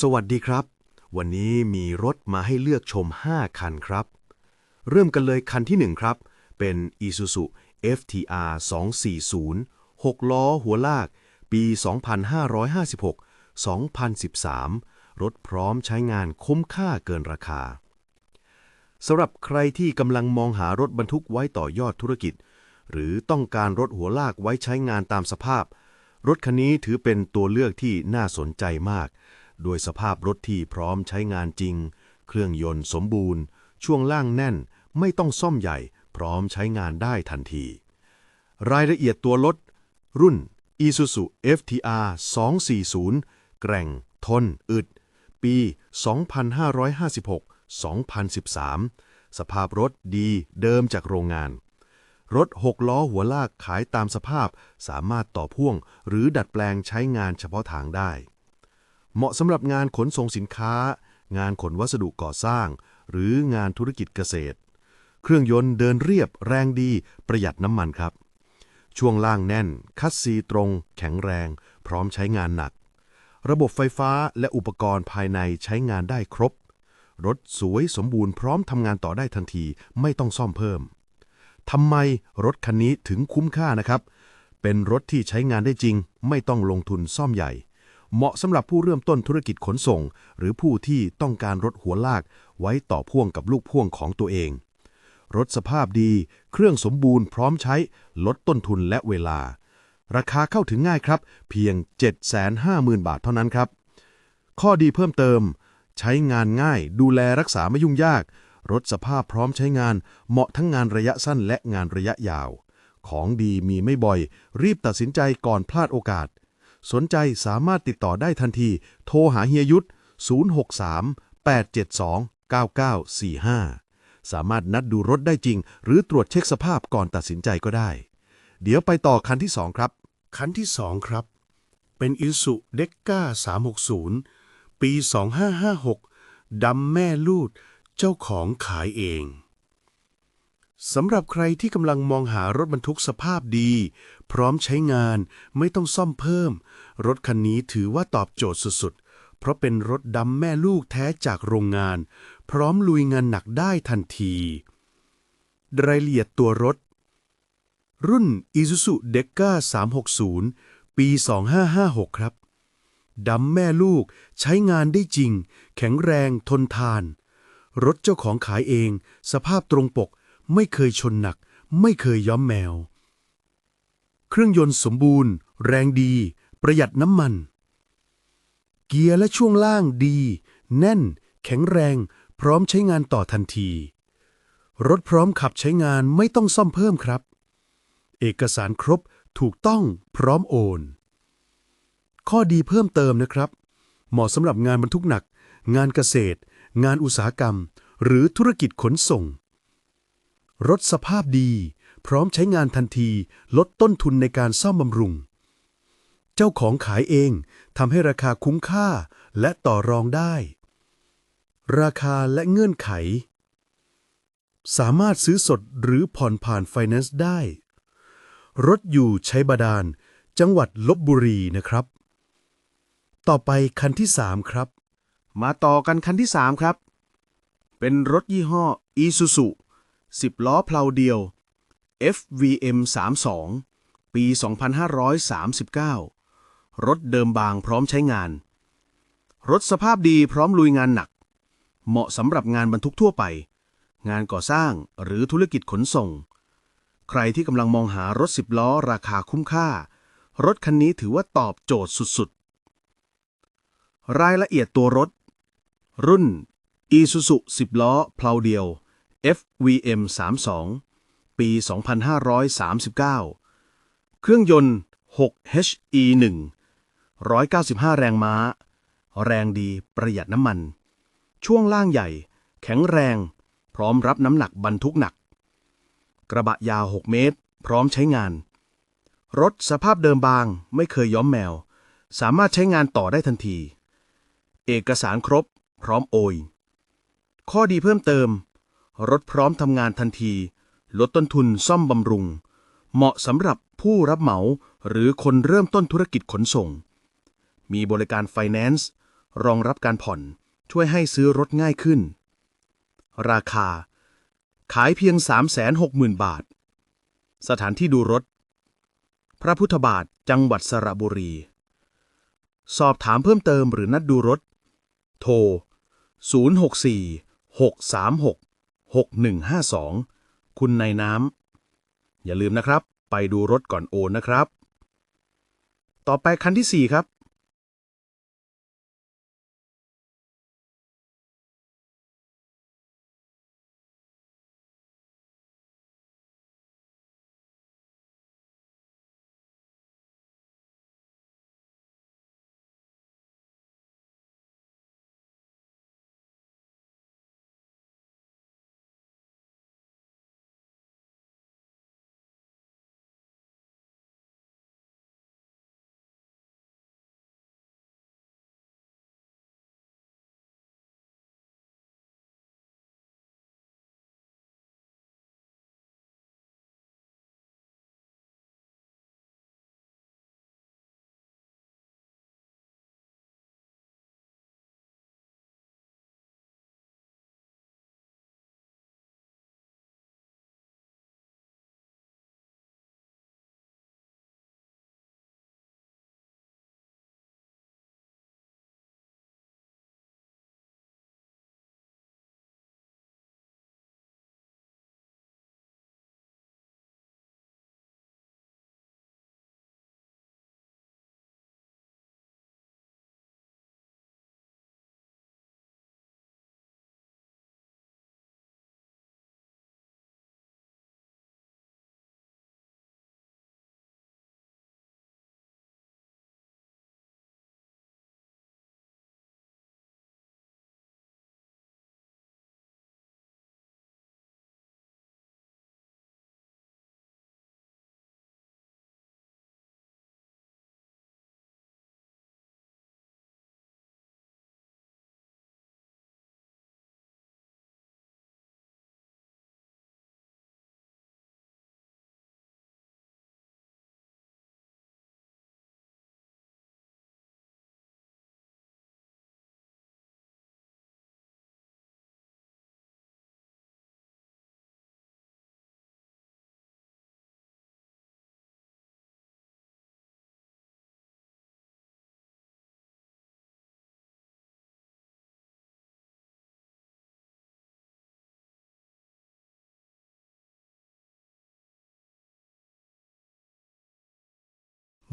สวัสดีครับ วันนี้มีรถมาให้เลือกชม 5 คันครับ เริ่มกันเลยคันที่ 1 ครับ เป็น Isuzu FTR 240 6 ล้อหัวลาก ปี 2556 2013 รถพร้อมใช้งานคุ้มค่าเกินราคา สำหรับใครที่กำลังมองหารถบรรทุกไว้ต่อยอดธุรกิจ หรือต้องการรถหัวลากไว้ใช้งานตามสภาพ รถคันนี้ถือเป็นตัวเลือกที่น่าสนใจมาก โดยสภาพรถที่พร้อมใช้งานจริง เครื่องยนต์สมบูรณ์ ช่วงล่างแน่น ไม่ต้องซ่อมใหญ่ พร้อมใช้งานได้ทันที รายละเอียดตัวรถ รุ่น Isuzu FTR 240 แกร่ง ทน อึด ปี 2556 2013 สภาพรถดีเดิมจากโรงงาน รถ 6 ล้อหัวลากขายตามสภาพ สามารถต่อพ่วงหรือดัดแปลงใช้งานเฉพาะทางได้ เหมาะสำหรับงานขนส่งสินค้า งานขนวัสดุก่อสร้าง หรืองานธุรกิจเกษตร เครื่องยนต์เดินเรียบแรงดี ประหยัดน้ำมันครับ ช่วงล่างแน่น คัสซีตรง แข็งแรง พร้อมใช้งานหนัก ระบบไฟฟ้าและอุปกรณ์ภายในใช้งานได้ครบ รถสวยสมบูรณ์พร้อมทำงานต่อได้ทันทีไม่ต้องซ่อมเพิ่มทำไมรถคันนี้ถึงคุ้มค่านะครับ เป็นรถที่ใช้งานได้จริง ไม่ต้องลงทุนซ่อมใหญ่ เหมาะสำหรับผู้เริ่มต้นธุรกิจขนส่ง หรือผู้ที่ต้องการรถหัวลาก ไว้ต่อพ่วงกับลูกพ่วงของตัวเอง รถสภาพดี เครื่องสมบูรณ์พร้อมใช้ ลดต้นทุนและเวลา ราคาเข้าถึงง่ายครับ เพียง 750,000 บาทเท่านั้นครับ ข้อดีเพิ่มเติม ใช้งานง่าย ดูแลรักษาไม่ยุ่งยาก รถสภาพพร้อมใช้งาน เหมาะทั้งงานระยะสั้นและงานระยะยาว ของดีมีไม่บ่อย รีบตัดสินใจก่อนพลาดโอกาส สนใจสามารถติดต่อได้ทันที โทรหาเฮียยุทธ 063 872 9945 สามารถนัดดูรถได้จริง หรือตรวจเช็คสภาพก่อนตัดสินใจก็ได้ เดี๋ยวไปต่อคันที่ 2 ครับ คันที่ 2 ครับ เป็นอิสุเด็กก้า360 ปี 2556 ดำแม่ลูด เจ้าของขายเองสำหรับใครที่กำลังมองหารถบรรทุกสภาพดี พร้อมใช้งานไม่ต้องซ่อมเพิ่ม รถคันนี้ถือว่าตอบโจทย์สุดๆ เพราะเป็นรถดำแม่ลูกแท้จากโรงงาน พร้อมลุยงานหนักได้ทันที รายละเอียดตัวรถ รุ่น Isuzu d e c a 360 ปี 2556 ครับดำแม่ลูกใช้งานได้จริง แข็งแรงทนทาน รถเจ้าของขายเอง สภาพตรงปก ไม่เคยชนหนัก ไม่เคยย้อมแมว เครื่องยนต์สมบูรณ์ แรงดี ประหยัดน้ำมัน เกียร์และช่วงล่างดี แน่น แข็งแรง พร้อมใช้งานต่อทันที รถพร้อมขับใช้งานไม่ต้องซ่อมเพิ่มครับ เอกสารครบถูกต้องพร้อมโอน ข้อดีเพิ่มเติมนะครับ เหมาะสำหรับงานบรรทุกหนัก งานเกษตร งานอุตสาหกรรม หรือธุรกิจขนส่ง รถสภาพดี พร้อมใช้งานทันที ลดต้นทุนในการซ่อมบำรุง เจ้าของขายเองทำให้ราคาคุ้มค่าและต่อรองได้ ราคาและเงื่อนไข สามารถซื้อสดหรือผ่อนผ่านไฟแนนซ์ได้ รถอยู่ใช้บาดาล จังหวัดลบบุรีนะครับ ต่อไปคันที่ 3 ครับ มาต่อกันคันที่ 3 ครับ เป็นรถยี่ห้อ Isuzu 10 ล้อเพลาเดียว FVM 32 ปี 2539 รถเดิมบางพร้อมใช้งาน รถสภาพดีพร้อมลุยงานหนัก เหมาะสำหรับงานบรรทุกทั่วไป งานก่อสร้างหรือธุรกิจขนส่ง ใครที่กำลังมองหารถ10ล้อราคาคุ้มค่า รถคันนี้ถือว่าตอบโจทย์สุดๆ รายละเอียดตัวรถ รุ่น Isuzu 10 ล้อเพลาเดียว FVM 32 ปี 2539 เครื่องยนต์ 6 HE1 195 แรงม้า แรงดีประหยัดน้ำมัน ช่วงล่างใหญ่ แข็งแรง พร้อมรับน้ำหนักบรรทุกหนัก กระบะยาว 6 เมตร พร้อมใช้งาน รถสภาพเดิมบางไม่เคยย้อมแมว สามารถใช้งานต่อได้ทันที เอกสารครบ พร้อมโอย ข้อดีเพิ่มเติม รถพร้อมทำงานทันที ลดต้นทุนซ่อมบำรุง เหมาะสำหรับผู้รับเหมาหรือคนเริ่มต้นธุรกิจขนส่ง มีบริการไฟแนนซ์รองรับการผ่อนช่วยให้ซื้อรถง่ายขึ้น ราคา ขายเพียง 360,000 บาท สถานที่ดูรถ พระพุทธบาทจังหวัดสระบุรี สอบถามเพิ่มเติมหรือนัดดูรถ โทร 064 636 6152 คุณในน้ำอย่าลืมนะครับ ไปดูรถก่อนโอนนะครับ ต่อไปคันที่ 4 ครับ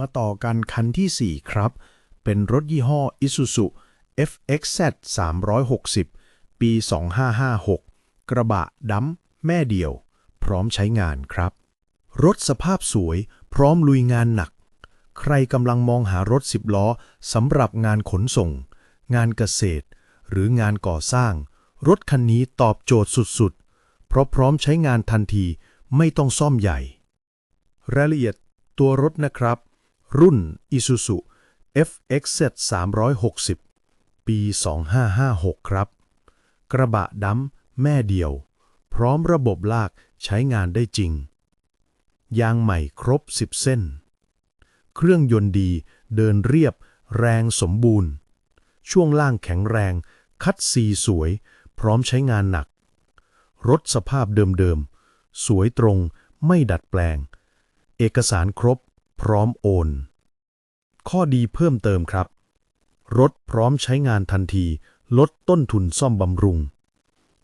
มาต่อกันคันที่ 4 ครับ เป็นรถยี่ห้อ Isuzu FXZ 360 ปี 2556 กระบะดัมแม่เดียว พร้อมใช้งานครับ รถสภาพสวย พร้อมลุยงานหนัก ใครกำลังมองหารถ10ล้อสำหรับงานขนส่ง งานเกษตร หรืองานก่อสร้าง รถคันนี้ตอบโจทย์สุดๆ เพราะพร้อมใช้งานทันทีไม่ต้องซ่อมใหญ่ รายละเอียดตัวรถนะครับ รุ่น Isuzu FXZ 360 ปี 2556 ครับ กระบะดำแม่เดียว พร้อมระบบลากใช้งานได้จริง ยางใหม่ครบ 10 เส้น เครื่องยนต์ดีเดินเรียบ แรงสมบูรณ์ ช่วงล่างแข็งแรง คัดซีสวย พร้อมใช้งานหนัก รถสภาพเดิมๆ สวยตรงไม่ดัดแปลง เอกสารครบ พร้อมโอน ข้อดีเพิ่มเติมครับ รถพร้อมใช้งานทันที ลดต้นทุนซ่อมบำรุง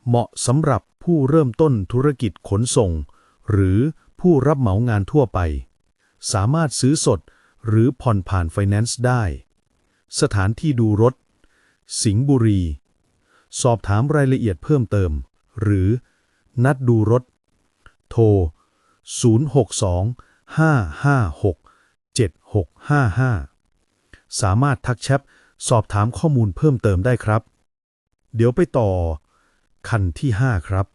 เหมาะสำหรับผู้เริ่มต้นธุรกิจขนส่ง หรือผู้รับเหมางานทั่วไป สามารถซื้อสดหรือผ่อนผ่านไฟแนนซ์ได้ สถานที่ดูรถ สิงห์บุรี สอบถามรายละเอียดเพิ่มเติม หรือ นัดดูรถ โทร 062 556 655 สามารถทักแชทสอบถามข้อมูลเพิ่มเติมได้ครับ เดี๋ยวไปต่อ คันที่ 5 ครับ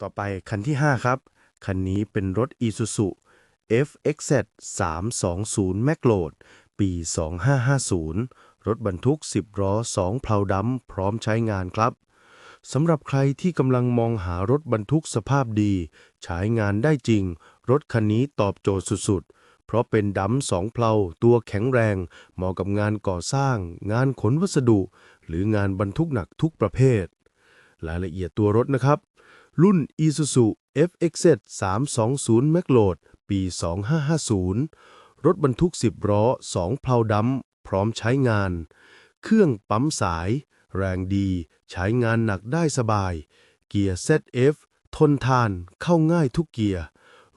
ต่อไปคันที่ 5 ครับ คันนี้เป็นรถ Isuzu FXZ 320 m a c l o a d ปี 2550 รถบรรทุก 10ล้อ2เพลาดำพร้อมใช้งานครับสำหรับใครที่กำลังมองหารถบรรทุกสภาพดี ใช้งานได้จริง รถคันนี้ตอบโจทย์สุดๆ เพราะเป็นดำสองเพลาตัวแข็งแรง เหมาะกับงานก่อสร้าง งานขนวัสดุ หรืองานบรรทุกหนักทุกประเภท รายละเอียดตัวรถนะครับ รุ่น Isuzu FXZ 320 m a c l o a d ปี 2550 รถบรรทุก 10ล้อ2เพลาดำพร้อมใช้งาน เครื่องปั๊มสาย แรงดี ใช้งานหนักได้สบาย เกียร์ ZF ทนทานเข้าง่ายทุกเกียร์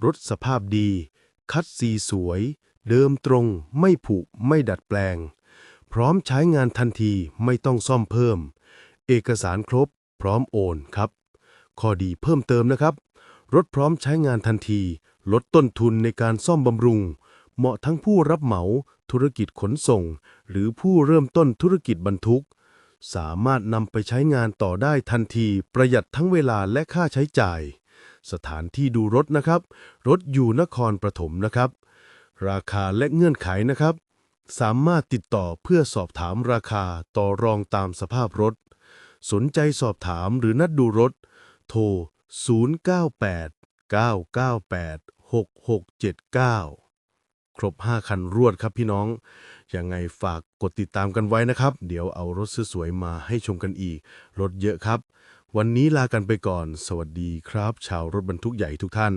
รถสภาพดี คัดซีสวย เดิมตรงไม่ผุไม่ดัดแปลง พร้อมใช้งานทันทีไม่ต้องซ่อมเพิ่ม เอกสารครบ พร้อมโอนครับ ข้อดีเพิ่มเติมนะครับ รถพร้อมใช้งานทันที ลดต้นทุนในการซ่อมบำรุง เหมาะทั้งผู้รับเหมา ธุรกิจขนส่ง หรือผู้เริ่มต้นธุรกิจบรรทุก สามารถนำไปใช้งานต่อได้ทันที ประหยัดทั้งเวลาและค่าใช้จ่าย สถานที่ดูรถนะครับ รถอยู่นครปฐมนะครับ ราคาและเงื่อนไขนะครับ สามารถติดต่อเพื่อสอบถามราคาต่อรองตามสภาพรถ สนใจสอบถามหรือนัดดูรถ โทร 098 998 6679 ครบ 5 คันรวดครับพี่น้อง ยังไงฝากกดติดตามกันไว้นะครับ เดี๋ยวเอารถสวยๆมาให้ชมกันอีก รถเยอะครับ วันนี้ลากันไปก่อน สวัสดีครับ ชาวรถบรรทุกใหญ่ทุกท่าน